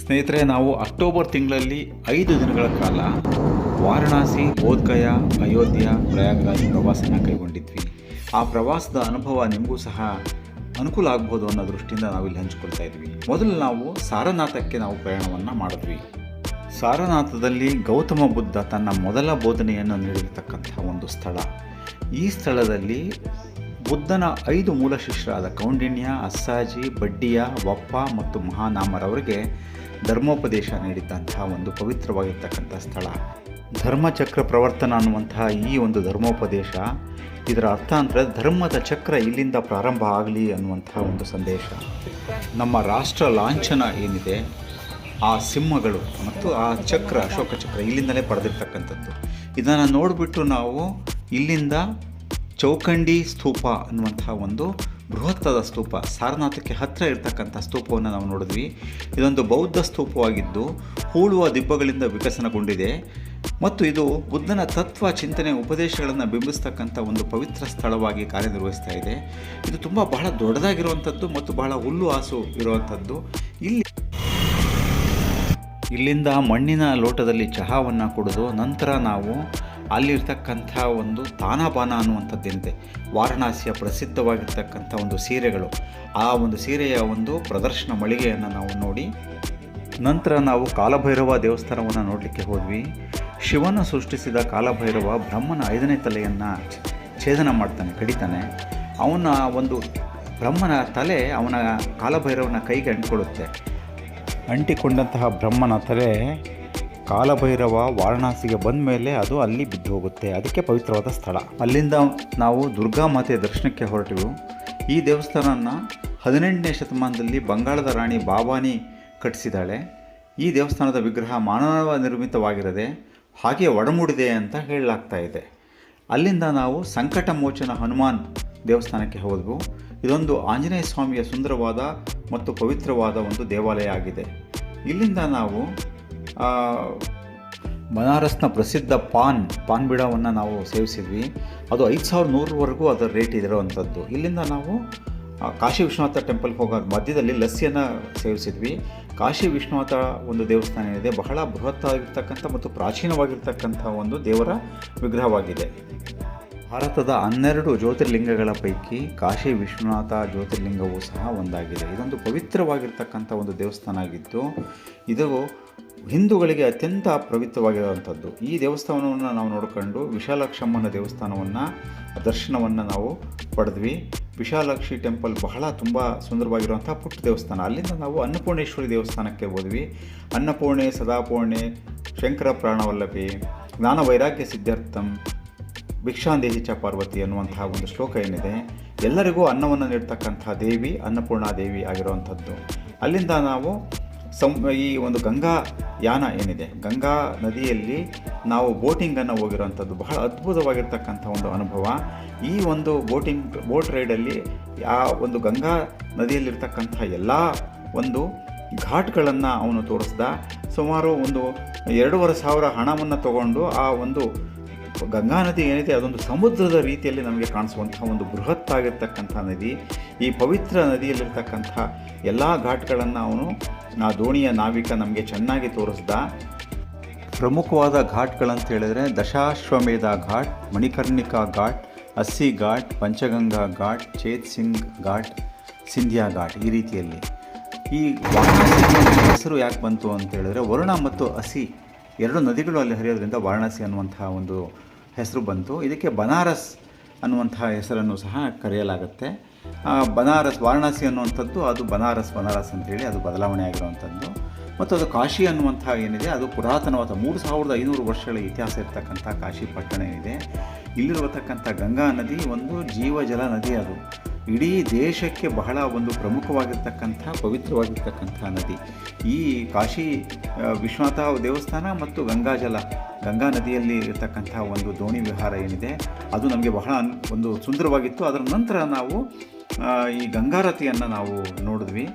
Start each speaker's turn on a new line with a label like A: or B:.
A: ಸ್ನೇಹಿತರೆ, ನಾವು ಅಕ್ಟೋಬರ್ ತಿಂಗಳಲ್ಲಿ ಐದು ದಿನಗಳ ಕಾಲ ವಾರಣಾಸಿ ಬೋಧ್ಗಯ ಅಯೋಧ್ಯ ಪ್ರಯಾಗ್ರಾಜ್ ಪ್ರವಾಸನ ಕೈಗೊಂಡಿದ್ವಿ. ಆ ಪ್ರವಾಸದ ಅನುಭವ ನಿಮಗೂ ಸಹ ಅನುಕೂಲ ಆಗ್ಬೋದು ಅನ್ನೋ ದೃಷ್ಟಿಯಿಂದ ನಾವಿಲ್ಲಿ ಹಂಚಿಕೊಳ್ತಾ ಇದ್ವಿ. ಮೊದಲು ನಾವು ಸಾರನಾಥಕ್ಕೆ ನಾವು ಪ್ರಯಾಣವನ್ನು ಮಾಡಿದ್ವಿ. ಸಾರನಾಥದಲ್ಲಿ ಗೌತಮ ಬುದ್ಧ ತನ್ನ ಮೊದಲ ಬೋಧನೆಯನ್ನು ನೀಡಿರತಕ್ಕಂಥ ಒಂದು ಸ್ಥಳ. ಈ ಸ್ಥಳದಲ್ಲಿ ಬುದ್ಧನ ಐದು ಮೂಲ ಶಿಷ್ಯರಾದ ಕೌಂಡಿನ್ಯ ಅಸ್ಸಾಜಿ, ಬಡ್ಡಿಯ, ವಪ್ಪ ಮತ್ತು ಮಹಾನಾಮರವರಿಗೆ ಧರ್ಮೋಪದೇಶ ನೀಡಿದ್ದಂತಹ ಒಂದು ಪವಿತ್ರವಾಗಿರ್ತಕ್ಕಂಥ ಸ್ಥಳ. ಧರ್ಮಚಕ್ರ ಪ್ರವರ್ತನ ಅನ್ನುವಂತಹ ಈ ಒಂದು ಧರ್ಮೋಪದೇಶ, ಇದರ ಅರ್ಥ ಅಂದರೆ ಧರ್ಮದ ಚಕ್ರ ಇಲ್ಲಿಂದ ಪ್ರಾರಂಭ ಆಗಲಿ ಅನ್ನುವಂತಹ ಒಂದು ಸಂದೇಶ. ನಮ್ಮ ರಾಷ್ಟ್ರ ಲಾಂಛನ ಏನಿದೆ, ಆ ಸಿಂಹಗಳು ಮತ್ತು ಆ ಚಕ್ರ, ಅಶೋಕ ಚಕ್ರ ಇಲ್ಲಿಂದಲೇ ಪಡೆದಿರ್ತಕ್ಕಂಥದ್ದು. ಇದನ್ನು ನೋಡಿಬಿಟ್ಟು ನಾವು ಇಲ್ಲಿಂದ ಚೌಕಂಡಿ ಸ್ತೂಪ ಅನ್ನುವಂತಹ ಒಂದು ಬೃಹತ್ತಾದ ಸ್ತೂಪ, ಸಾರನಾಥಕ್ಕೆ ಹತ್ತಿರ ಇರತಕ್ಕಂಥ ಸ್ತೂಪವನ್ನು ನಾವು ನೋಡಿದ್ವಿ. ಇದೊಂದು ಬೌದ್ಧ ಸ್ತೂಪವಾಗಿದ್ದು ಹೂಳುವ ದಿಬ್ಬಗಳಿಂದ ವಿಕಸನಗೊಂಡಿದೆ. ಮತ್ತು ಇದು ಬುದ್ಧನ ತತ್ವ, ಚಿಂತನೆ, ಉಪದೇಶಗಳನ್ನು ಬಿಂಬಿಸ್ತಕ್ಕಂಥ ಒಂದು ಪವಿತ್ರ ಸ್ಥಳವಾಗಿ ಕಾರ್ಯನಿರ್ವಹಿಸ್ತಾ ಇದೆ. ಇದು ತುಂಬ ಬಹಳ ದೊಡ್ಡದಾಗಿರುವಂಥದ್ದು ಮತ್ತು ಬಹಳ ಹುಲ್ಲು ಹಾಸು ಇರುವಂಥದ್ದು. ಇಲ್ಲಿ ಇಲ್ಲಿಂದ ಮಣ್ಣಿನ ಲೋಟದಲ್ಲಿ ಚಹಾವನ್ನು ಕುಡಿದು ನಂತರ ನಾವು ಅಲ್ಲಿರ್ತಕ್ಕಂಥ ಒಂದು ತಾನಾಬಾನ ಅನ್ನುವಂಥದ್ದೇನಿದೆ. ವಾರಣಾಸಿಯ ಪ್ರಸಿದ್ಧವಾಗಿರ್ತಕ್ಕಂಥ ಒಂದು ಸೀರೆಗಳು. ಆ ಒಂದು ಸೀರೆಯ ಒಂದು ಪ್ರದರ್ಶನ ಮಳಿಗೆಯನ್ನು ನಾವು ನೋಡಿ, ನಂತರ ನಾವು ಕಾಲಭೈರವ ದೇವಸ್ಥಾನವನ್ನು ನೋಡಲಿಕ್ಕೆ ಹೋದ್ವಿ. ಶಿವನ ಸೃಷ್ಟಿಸಿದ ಕಾಲಭೈರವ ಬ್ರಹ್ಮನ ಐದನೇ ತಲೆಯನ್ನು ಛೇದನ ಮಾಡ್ತಾನೆ, ಕಡಿತಾನೆ. ಅವನ ಒಂದು ಬ್ರಹ್ಮನ ತಲೆ ಅವನ ಕಾಲಭೈರವನ ಕೈಗೆ ಅಂಟಿಕೊಳ್ಳುತ್ತೆ. ಅಂಟಿಕೊಂಡಂತಹ ಬ್ರಹ್ಮನ ತಲೆ ಕಾಲಭೈರವ ವಾರಣಾಸಿಗೆ ಬಂದ ಮೇಲೆ ಅದು ಅಲ್ಲಿ ಬಿದ್ದು ಹೋಗುತ್ತೆ. ಅದಕ್ಕೆ ಪವಿತ್ರವಾದ ಸ್ಥಳ. ಅಲ್ಲಿಂದ ನಾವು ದುರ್ಗಾ ಮಾತೆಯ ದರ್ಶನಕ್ಕೆ ಹೊರಟಿವು. ಈ ದೇವಸ್ಥಾನನ ಹದಿನೆಂಟನೇ ಶತಮಾನದಲ್ಲಿ ಬಂಗಾಳದ ರಾಣಿ ಬಾಬಾನಿ ಕಟ್ಟಿಸಿದಾಳೆ ಈ ದೇವಸ್ಥಾನದ ವಿಗ್ರಹ ಮಾನವ ನಿರ್ಮಿತವಾಗಿರದೆ ಹಾಗೆ ಒಡಮೂಡಿದೆ ಅಂತ ಹೇಳಲಾಗ್ತಾ ಇದೆ. ಅಲ್ಲಿಂದ ನಾವು ಸಂಕಟ ಮೋಚನ ಹನುಮಾನ್ ದೇವಸ್ಥಾನಕ್ಕೆ ಹೋದವು. ಇದೊಂದು ಆಂಜನೇಯ ಸ್ವಾಮಿಯ ಸುಂದರವಾದ ಮತ್ತು ಪವಿತ್ರವಾದ ಒಂದು ದೇವಾಲಯ ಆಗಿದೆ. ಇಲ್ಲಿಂದ ನಾವು ಬನಾರಸ್ನ ಪ್ರಸಿದ್ಧ ಪಾನ್ ಪಾನ್ ಬಿಡವನ್ನು ನಾವು ಸೇವಿಸಿದ್ವಿ. ಅದು ಐದು ಸಾವಿರ ನೂರವರೆಗೂ ಅದರ ರೇಟ್ ಇರೋವಂಥದ್ದು ಇಲ್ಲಿಂದ ನಾವು ಕಾಶಿ ವಿಶ್ವನಾಥ ಟೆಂಪಲ್ಗೆ ಹೋಗೋ ಮಧ್ಯದಲ್ಲಿ ಲಸ್ಸಿಯನ್ನು ಸೇವಿಸಿದ್ವಿ. ಕಾಶಿ ವಿಶ್ವನಾಥ ಒಂದು ದೇವಸ್ಥಾನ ಏನಿದೆ, ಬಹಳ ಬೃಹತ್ತಾಗಿರ್ತಕ್ಕಂಥ ಮತ್ತು ಪ್ರಾಚೀನವಾಗಿರ್ತಕ್ಕಂಥ ಒಂದು ದೇವರ ವಿಗ್ರಹವಾಗಿದೆ. ಭಾರತದ ಹನ್ನೆರಡು ಜ್ಯೋತಿರ್ಲಿಂಗಗಳ ಪೈಕಿ ಕಾಶಿ ವಿಶ್ವನಾಥ ಜ್ಯೋತಿರ್ಲಿಂಗವೂ ಸಹ ಒಂದಾಗಿದೆ. ಇದೊಂದು ಪವಿತ್ರವಾಗಿರ್ತಕ್ಕಂಥ ಒಂದು ದೇವಸ್ಥಾನ ಆಗಿದ್ದು, ಇದು ಹಿಂದೂಗಳಿಗೆ ಅತ್ಯಂತ ಪವಿತ್ರವಾಗಿರುವಂಥದ್ದು ಈ ದೇವಸ್ಥಾನವನ್ನು ನಾವು ನೋಡಿಕೊಂಡು ವಿಶಾಲಾಕ್ಷಮ್ಮನ ದೇವಸ್ಥಾನವನ್ನು, ದರ್ಶನವನ್ನು ನಾವು ಪಡೆದ್ವಿ. ವಿಶಾಲಾಕ್ಷಿ ಟೆಂಪಲ್ ಬಹಳ ತುಂಬ ಸುಂದರವಾಗಿರುವಂಥ ಪುಟ್ಟ ದೇವಸ್ಥಾನ. ಅಲ್ಲಿಂದ ನಾವು ಅನ್ನಪೂರ್ಣೇಶ್ವರಿ ದೇವಸ್ಥಾನಕ್ಕೆ ಹೋದ್ವಿ. ಅನ್ನಪೂರ್ಣೆ, ಸದಾಪೂರ್ಣೆ, ಶಂಕರ ಪ್ರಾಣವಲ್ಲಭಿ, ಜ್ಞಾನ ವೈರಾಗ್ಯ ಸಿದ್ಧಾರ್ಥಂ ಭಿಕ್ಷಾಂದೇಹಿ ಚ ಪಾರ್ವತಿ ಅನ್ನುವಂತಹ ಒಂದು ಶ್ಲೋಕ ಏನಿದೆ. ಎಲ್ಲರಿಗೂ ಅನ್ನವನ್ನು ನೀಡ್ತಕ್ಕಂಥ ದೇವಿ ಅನ್ನಪೂರ್ಣಾ ದೇವಿ ಆಗಿರುವಂಥದ್ದು. ಅಲ್ಲಿಂದ ನಾವು ಸಂ ಈ ಒಂದು ಗಂಗಾ ಯಾನ ಏನಿದೆ? ಗಂಗಾ ನದಿಯಲ್ಲಿ ನಾವು ಬೋಟಿಂಗನ್ನು ಹೋಗಿರುವಂಥದ್ದು ಬಹಳ ಅದ್ಭುತವಾಗಿರ್ತಕ್ಕಂಥ ಒಂದು ಅನುಭವ. ಈ ಒಂದು ಬೋಟಿಂಗ್ ಬೋಟ್ ರೈಡಲ್ಲಿ ಆ ಒಂದು ಗಂಗಾ ನದಿಯಲ್ಲಿರ್ತಕ್ಕಂಥ ಎಲ್ಲ ಒಂದು ಘಾಟ್ಗಳನ್ನು ಅವನು ತೋರಿಸ್ದ. ಸುಮಾರು ಒಂದು ಎರಡೂವರೆ ಸಾವಿರ ಹಣವನ್ನು ತಗೊಂಡು ಆ ಒಂದು ಗಂಗಾ ನದಿ ಏನಿದೆ ಅದೊಂದು ಸಮುದ್ರದ ರೀತಿಯಲ್ಲಿ ನಮಗೆ ಕಾಣಿಸುವಂಥ ಒಂದು ಬೃಹತ್ತಾಗಿರ್ತಕ್ಕಂಥ ನದಿ. ಈ ಪವಿತ್ರ ನದಿಯಲ್ಲಿರ್ತಕ್ಕಂಥ ಎಲ್ಲ ಘಾಟ್ಗಳನ್ನು ಅವನು ಆ ದೋಣಿಯ ನಾವಿಕ ನಮಗೆ ಚೆನ್ನಾಗಿ ತೋರಿಸ್ದ. ಪ್ರಮುಖವಾದ ಘಾಟ್ಗಳಂತ ಹೇಳಿದ್ರೆ ದಶಾಶ್ವಮೇಧ ಘಾಟ್, ಮಣಿಕರ್ಣಿಕಾ ಘಾಟ್ ಅಸ್ಸಿ ಘಾಟ್, ಪಂಚಗಂಗಾ ಘಾಟ್, ಚೇತ್ ಸಿಂಗ್ ಘಾಟ್, ಸಿಂಧ್ಯಾ ಘಾಟ್ ಈ ರೀತಿಯಲ್ಲಿ. ಈ ವಾರಣಾಸಿ ಹೆಸರು ಯಾಕೆ ಬಂತು ಅಂತ ಹೇಳಿದ್ರೆ ವರುಣ ಮತ್ತು ಹಸಿ ಎರಡು ನದಿಗಳು ಅಲ್ಲಿ ಹರಿಯೋದ್ರಿಂದ ವಾರಣಾಸಿ ಅನ್ನುವಂತಹ ಒಂದು ಹೆಸರು ಬಂತು. ಇದಕ್ಕೆ ಬನಾರಸ್ ಅನ್ನುವಂತಹ ಹೆಸರನ್ನು ಸಹ ಕರೆಯಲಾಗುತ್ತೆ. ಬನಾರಸ್, ವಾರಣಾಸಿ ಅನ್ನುವಂಥದ್ದು, ಅದು ಬನಾರಸ್ ಬನಾರಸ್ ಅಂತೇಳಿ ಅದು ಬದಲಾವಣೆ ಆಗಿರುವಂಥದ್ದು. ಮತ್ತು ಅದು ಕಾಶಿ ಅನ್ನುವಂಥ ಏನಿದೆ, ಅದು ಪುರಾತನವಾದ ಮೂರು ಸಾವಿರದ ಐನೂರು ವರ್ಷಗಳ ಇತಿಹಾಸ ಇರತಕ್ಕಂಥ ಕಾಶಿ ಪಟ್ಟಣ ಏನಿದೆ. ಇಲ್ಲಿರುವತಕ್ಕಂಥ ಗಂಗಾ ನದಿ ಒಂದು ಜೀವಜಲ ನದಿ ಅದು. ಇಡೀ ದೇಶಕ್ಕೆ ಬಹಳ ಒಂದು ಪ್ರಮುಖವಾಗಿರ್ತಕ್ಕಂಥ, ಪವಿತ್ರವಾಗಿರ್ತಕ್ಕಂಥ ನದಿ. ಈ ಕಾಶಿ ವಿಶ್ವನಾಥ ದೇವಸ್ಥಾನ ಮತ್ತು ಗಂಗಾಜಲ, ಗಂಗಾ ನದಿಯಲ್ಲಿ ಇರತಕ್ಕಂಥ ಒಂದು ದೋಣಿ ವಿಹಾರ ಏನಿದೆ, ಅದು ನಮಗೆ ಬಹಳ ಒಂದು ಸುಂದರವಾಗಿತ್ತು. ಅದರ ನಂತರ ನಾವು ಈ ಗಂಗಾರತಿಯನ್ನು ನಾವು ನೋಡಿದ್ವಿ.